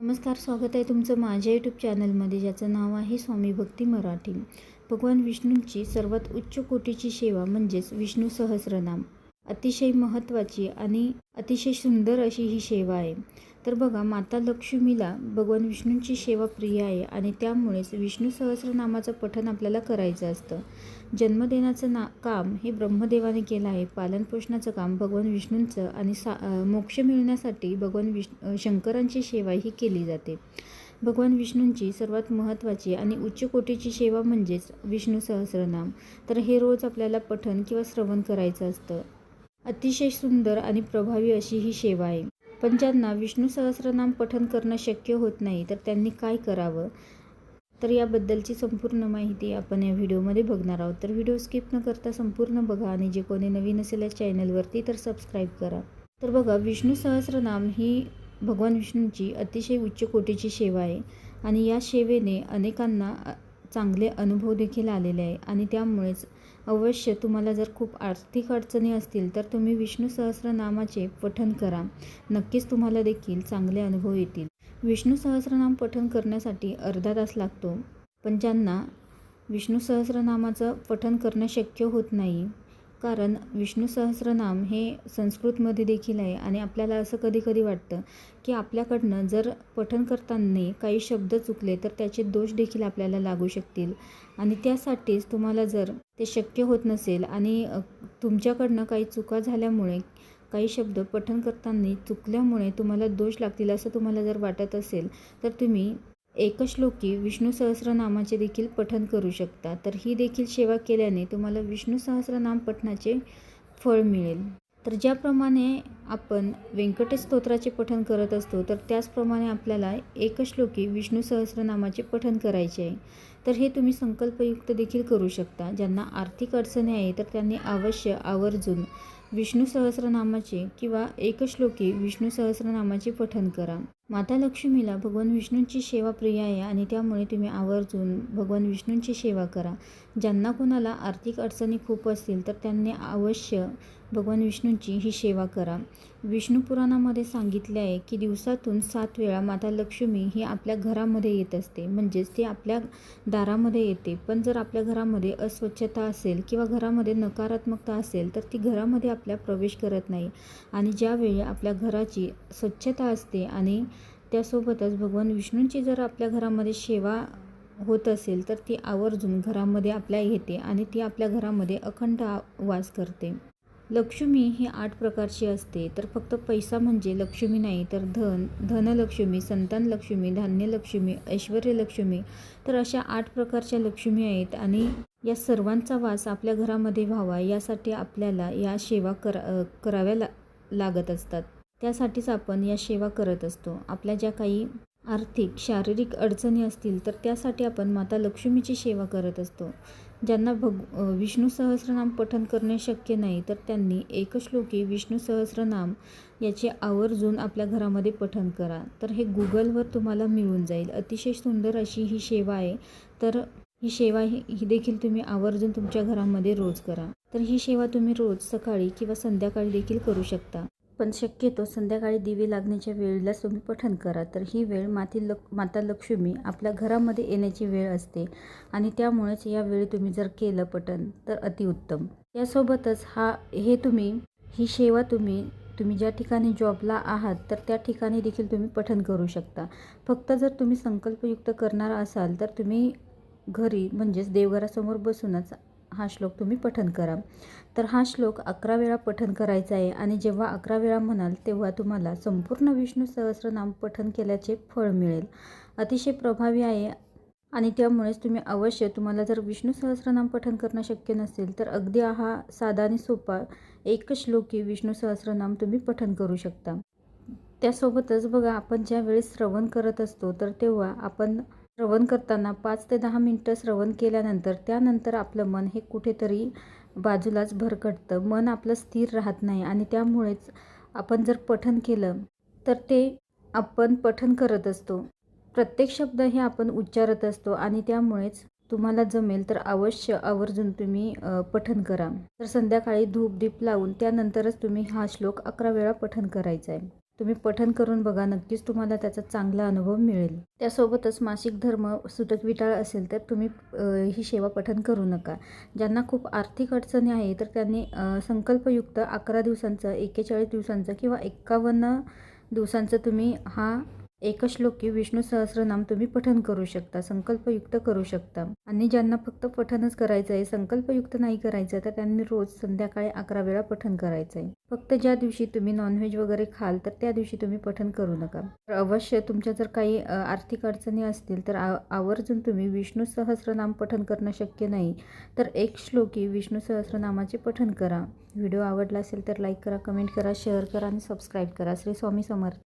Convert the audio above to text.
नमस्कार स्वागत आहे तुमचं माझ्या यूट्यूब चॅनलमध्ये ज्याचं नाव आहे स्वामी भक्ती मराठी. भगवान विष्णूंची सर्वात उच्च कोटीची सेवा म्हणजेच विष्णू सहस्रनाम. अतिशय महत्त्वाची आणि अतिशय सुंदर अशी ही सेवा आहे. तर बघा माता लक्ष्मीला भगवान विष्णूंची सेवा प्रिय आहे आणि त्यामुळेच विष्णू सहस्रनामाचं पठण आपल्याला करायचं असतं. जन्मदेनाचं ना काम हे ब्रह्मदेवाने केलं आहे. पालनपोषणाचं काम भगवान विष्णूंचं आणि सा मोक्ष मिळण्यासाठी भगवान विष्णू शंकरांची सेवा ही केली जाते. भगवान विष्णूंची सर्वात महत्त्वाची आणि उच्च कोटीची सेवा म्हणजेच विष्णू सहस्रनाम. तर हे रोज आपल्याला पठण किंवा श्रवण करायचं असतं. अतिशय सुंदर आणि प्रभावी अशी ही सेवा आहे. पण ज्यांना विष्णू सहस्रनाम पठन करणं शक्य होत नाही तर त्यांनी काय करावं? तर याबद्दलची संपूर्ण माहिती आपण या व्हिडिओमध्ये बघणार आहोत. तर व्हिडिओ स्किप न करता संपूर्ण बघा आणि जे कोणी नवीन असेल या चॅनलवरती तर सबस्क्राईब करा. तर बघा विष्णू सहस्रनाम ही भगवान विष्णूंची अतिशय उच्च कोटीची सेवा आहे आणि या सेवेने अनेकांना चांगले अनुभव देखील आलेले आहे. आणि त्यामुळेच अवश्य तुम्हाला जर खूप आर्थिक अडचणी असतील तर तुम्ही विष्णू सहस्रनामाचे पठण करा. नक्कीच तुम्हाला देखील चांगले अनुभव येतील. विष्णू सहस्रनाम पठण करण्यासाठी अर्धा तास लागतो. पण ज्यांना विष्णू सहस्रनामाचं पठण करणं शक्य होत नाही कारण विष्णू सहस्रनाम हे संस्कृतमध्ये देखील आहे आणि आपल्याला असं कधी कधी वाटतं की आपल्याकडनं जर पठण करताना काही शब्द चुकले तर त्याचे दोष देखील आपल्याला लागू शकतील. आणि त्यासाठीच तुम्हाला जर ते शक्य होत नसेल आणि तुमच्याकडनं काही चुका झाल्यामुळे काही शब्द पठण करताना चुकल्यामुळे तुम्हाला दोष लागतील असं तुम्हाला जर वाटत असेल तर तुम्ही एकश्लोकी विष्णू सहस्रनामाचे देखील पठन करू शकता. तर ही देखील सेवा केल्याने तुम्हाला विष्णू सहस्रनाम पठणाचे फळ मिळेल. तर ज्याप्रमाणे आपण व्यंकटेश स्तोत्राचे पठन करत असतो तर त्याचप्रमाणे आपल्याला एकश्लोकी विष्णू सहस्रनामाचे पठन करायचे आहे. तर हे तुम्ही संकल्पयुक्त देखील करू शकता. ज्यांना आर्थिक अडचणी आहे तर त्यांनी अवश्य आवर्जून विष्णू सहस्रनामाचे किंवा एकश्लोकी विष्णू सहस्रनामाचे पठन करा. माता लक्ष्मीला भगवान विष्णूंची सेवा प्रिय आहे आणि त्यामुळे तुम्ही आवर्जून भगवान विष्णूंची सेवा करा. ज्यांना कोणाला आर्थिक अडचणी खूप असतील तर त्यांनी अवश्य भगवान विष्णूंची ही सेवा करा. विष्णू पुराणामध्ये सांगितले आहे की दिवसातून सात वेळा माता लक्ष्मी ही आपल्या घरामध्ये येत असते. म्हणजेच ती आपल्या दारामध्ये येते. पण जर आपल्या घरामध्ये अस्वच्छता असेल किंवा घरामध्ये नकारात्मकता असेल तर ती घरामध्ये आपल्या प्रवेश करत नाही. आणि ज्यावेळी आपल्या घराची स्वच्छता असते आणि त्यासोबतच भगवान विष्णूंची जर आपल्या घरामध्ये सेवा होत असेल तर ती आवर्जून घरामध्ये आपल्या येते आणि ती आपल्या घरामध्ये अखंड वास करते. लक्ष्मी ही आठ प्रकारची असते. तर फक्त पैसा म्हणजे लक्ष्मी नाही तर धन धनलक्ष्मी संतान लक्ष्मी धान्यलक्ष्मी ऐश्वर लक्ष्मी तर अशा आठ प्रकारच्या लक्ष्मी आहेत आणि या सर्वांचा वास आपल्या घरामध्ये व्हावा यासाठी आपल्याला या सेवा करा कराव्या ला लागत असतात. त्यासाठीच आपण या सेवा करत असतो. आपल्या ज्या काही आर्थिक शारीरिक अडचणी असतील तर त्यासाठी आपण माता लक्ष्मीची सेवा करत असतो. ज्यांना भग विष्णू सहस्रनाम पठन करणे शक्य नाही तर त्यांनी एकश्लोकी विष्णू सहस्रनाम याचे आवर्जून आपल्या घरामध्ये पठन करा. तर हे गुगलवर तुम्हाला मिळून जाईल. अतिशय सुंदर अशी ही सेवा आहे. तर ही सेवा ही ही देखील तुम्ही आवर्जून तुमच्या घरामध्ये रोज करा. तर ही सेवा तुम्ही रोज सकाळी किंवा संध्याकाळी देखील करू शकता. पण शक्यतो संध्याकाळी दिवे लागण्याच्या वेळेलाच तुम्ही पठण करा. तर ही वेळ माती लक माता लक्ष्मी आपल्या घरामध्ये येण्याची वेळ असते आणि त्यामुळेच या वेळी तुम्ही जर केलं पठण तर अतिउत्तम यासोबतच हा हे तुम्ही ही सेवा तुम्ही तुम्ही ज्या ठिकाणी जॉबला आहात तर त्या ठिकाणी देखील तुम्ही पठण करू शकता. फक्त जर तुम्ही संकल्पयुक्त करणार असाल तर तुम्ही घरी म्हणजेच देवघरासमोर बसूनच हा श्लोक तुम्ही पठन करा. तर हा श्लोक अकरा वेळा पठन करायचा आहे आणि जेव्हा अकरा वेळा म्हणाल तेव्हा तुम्हाला संपूर्ण विष्णू सहस्रनाम पठन केल्याचे फळ मिळेल. अतिशय प्रभावी आहे आणि त्यामुळेच तुम्ही अवश्य तुम्हाला जर विष्णू सहस्रनाम पठन करणं शक्य नसेल तर अगदी हा साधा आणि सोपा एक श्लोकी विष्णू सहस्रनाम तुम्ही पठन करू शकता. त्यासोबतच बघा आपण ज्यावेळेस श्रवण करत असतो तर तेव्हा आपण श्रवण करताना पाच ते दहा मिनटं श्रवण केल्यानंतर त्यानंतर आपलं मन हे कुठेतरी बाजूलाच भरकटतं. मन आपलं स्थिर राहत नाही आणि त्यामुळेच आपण जर पठन केलं तर ते आपण पठन करत असतो. प्रत्येक शब्द हे आपण उच्चारत असतो आणि त्यामुळेच तुम्हाला जमेल तर अवश्य आवर्जून तुम्ही पठन करा. तर संध्याकाळी धूप दीप लावून त्यानंतरच तुम्ही हा श्लोक अकरा वेळा पठन करायचा आहे तुम्ही पठन करून बघा नक्कीच तुम्हाला त्याचा चांगला अनुभव मिळेल. त्यासोबतच मासिक धर्म सुटक विटाळ असेल तर तुम्ही ही सेवा पठन करू नका. ज्यांना खूप आर्थिक अडचणी आहे तर त्यांनी संकल्पयुक्त अकरा दिवसांचं एक्केचाळीस दिवसांचं किंवा एक्कावन्न दिवसांचं तुम्ही हा एकश्लोकी विष्णू सहस्रनाम तुम्ही पठन करू शकता संकल्पयुक्त करू शकता. आणि ज्यांना फक्त पठनच करायचं आहे संकल्पयुक्त नाही करायचं तर त्यांनी रोज संध्याकाळी अकरा वेळा पठन करायचं आहे फक्त ज्या दिवशी तुम्ही नॉनव्हेज वगैरे खाल तर त्या दिवशी तुम्ही पठन करू नका. तर अवश्य तुमच्या जर काही आर्थिक अडचणी असतील तर आवर्जून तुम्ही विष्णू सहस्रनाम पठन करणं शक्य नाही. तर एक श्लोकी विष्णू सहस्रनामाचे पठन करा. व्हिडिओ आवडला असेल तर लाईक करा कमेंट करा शेअर करा आणि सबस्क्राईब करा. श्री स्वामी समर्थ.